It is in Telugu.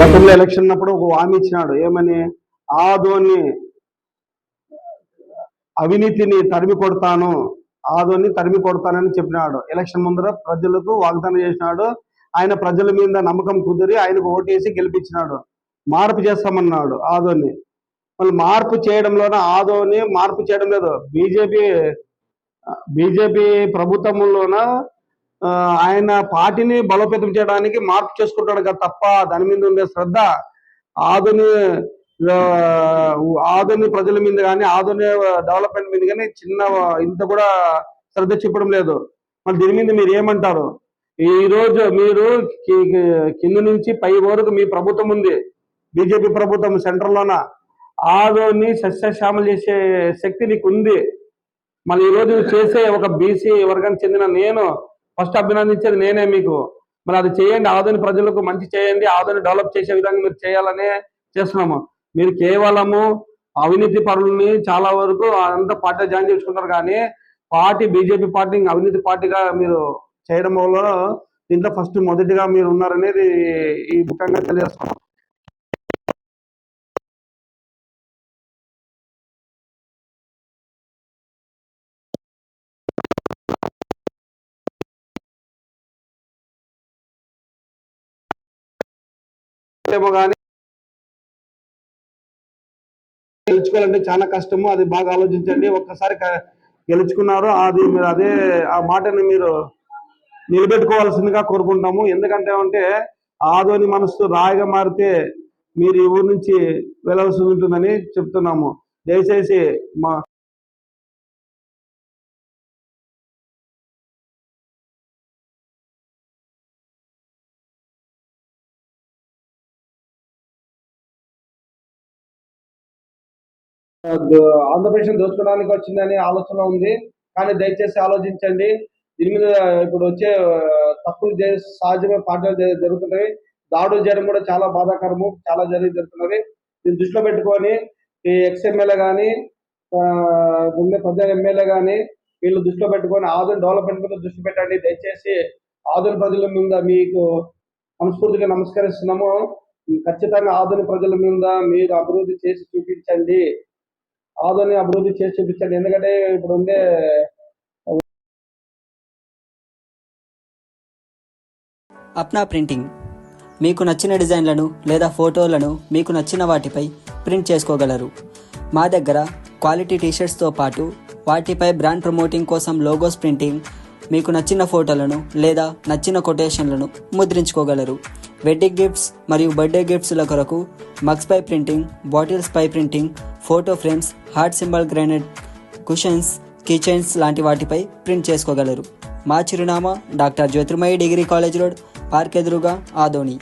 గతంలో ఎలక్షన్ ఉన్నప్పుడు ఒక హామీ ఇచ్చినాడు. ఏమని? ఆదోని అవినీతిని తరిమి కొడతాను. ఆదోని తరిమి కొడతానని చెప్పినాడు. ఎలక్షన్ ముందర ప్రజలకు వాగ్దానం చేసినాడు. ఆయన ప్రజల మీద నమ్మకం కుదిరి ఆయనకు ఓటేసి గెలిపించినాడు. మార్పు చేస్తామన్నాడు ఆదోని. మళ్ళీ మార్పు చేయడంలోనే ఆదోని మార్పు చేయడం లేదు. బీజేపీ బీజేపీ ప్రభుత్వంలోన ఆయన పార్టీని బలోపేతం చేయడానికి మార్పు చేసుకుంటాడు కదా తప్ప దాని మీద ఉండే శ్రద్ధ ఆధుని ఆధుని ప్రజల మీద కానీ ఆధుని డెవలప్మెంట్ మీద కానీ చిన్న ఇంత కూడా శ్రద్ధ చూపడం లేదు. మరి దీని మీద మీరు ఏమంటారు? ఈ రోజు మీరు కింద నుంచి పై వరకు మీ ప్రభుత్వం ఉంది. బీజేపీ ప్రభుత్వం సెంటర్ లోన ఆదోని సస్యశ్యామలు చేసే శక్తి నీకు ఉంది మళ్ళీ ఈ రోజు చేసే ఒక బీసీ వర్గానికి చెందిన నేను ఫస్ట్ అభినందించేది నేనే మీకు. మరి అది చేయండి ఆదోని ప్రజలకు మంచి చేయండి ఆదోని డెవలప్ చేసే విధంగా మీరు చేయాలనే చేస్తున్నాము. మీరు కేవలము అవినీతి పరులని చాలా వరకు అంతా పార్టీ జాయిన్ చేసుకుంటారు కానీ పార్టీ బీజేపీ పార్టీ అవినీతి పార్టీగా మీరు చేయడం వల్ల దీంట్లో ఫస్ట్ మొదటిగా మీరు ఉన్నారనేది ఈ ముఖ్యంగా తెలియజేస్తున్నాం ఏమో కానీ గెలుచుకోవాలంటే చాలా కష్టము. అది బాగా ఆలోచించండి. ఒక్కసారి గెలుచుకున్నారు. అది మీరు అదే ఆ మాటని మీరు నిలబెట్టుకోవాల్సిందిగా కోరుకుంటాము. ఎందుకంటే అంటే ఆదోని మనస్సు రాయిగా మారితే మీరు ఈ ఊరు నుంచి వెళ్ళవలసి ఉంటుందని చెప్తున్నాము. దయచేసి మా ఆంధ్రప్రదేశ్ దోచుకోవడానికి వచ్చిందని ఆలోచన ఉంది. కానీ దయచేసి ఆలోచించండి. దీని మీద ఇప్పుడు వచ్చే తప్పులు సహజమే పాటలు జరుగుతున్నవి జరుగుతున్నాయి దాడులు చేయడం కూడా చాలా బాధాకరము. చాలా జరిగి జరుగుతున్నది. దీన్ని దృష్టిలో పెట్టుకొని ఈ ఎక్స్ ఎమ్మెల్యే కానీ ఉండే ప్రజా ఎమ్మెల్యే కానీ వీళ్ళు దృష్టిలో పెట్టుకొని ఆధునిక డెవలప్మెంట్ మీద దృష్టి పెట్టండి. దయచేసి ఆధునిక ప్రజల మీద మీకు మనస్ఫూర్తిగా నమస్కరిస్తున్నాము. ఖచ్చితంగా ఆధునిక ప్రజల మీద మీరు అభివృద్ధి చేసి చూపించండి. ఆదోని అభివృద్ధి చేసి చూపించండి ఎందుకంటే ఇప్పుడు ఉండే అప్నా ప్రింటింగ్. మీకు నచ్చిన డిజైన్లను లేదా ఫోటోలను మీకు నచ్చిన వాటిపై ప్రింట్ చేసుకోగలరు. మా దగ్గర క్వాలిటీ టీషర్ట్స్తో పాటు వాటిపై బ్రాండ్ ప్రమోటింగ్ కోసం లోగోస్ ప్రింటింగ్ మీకు నచ్చిన ఫోటోలను లేదా నచ్చిన కొటేషన్లను ముద్రించుకోగలరు. వెడ్డింగ్ గిఫ్ట్స్ మరియు బర్త్డే గిఫ్ట్స్ల కొరకు మగ్స్ పై ప్రింటింగ్ బాటిల్స్ పై printing photo frames heart symbol granite cushions kitchens లాంటి వాటిపై ప్రింట్ చేసుకోగలరు. మా చిరునామా doctor Jyothirmayi degree college road park ఎదురుగా ఆదోని.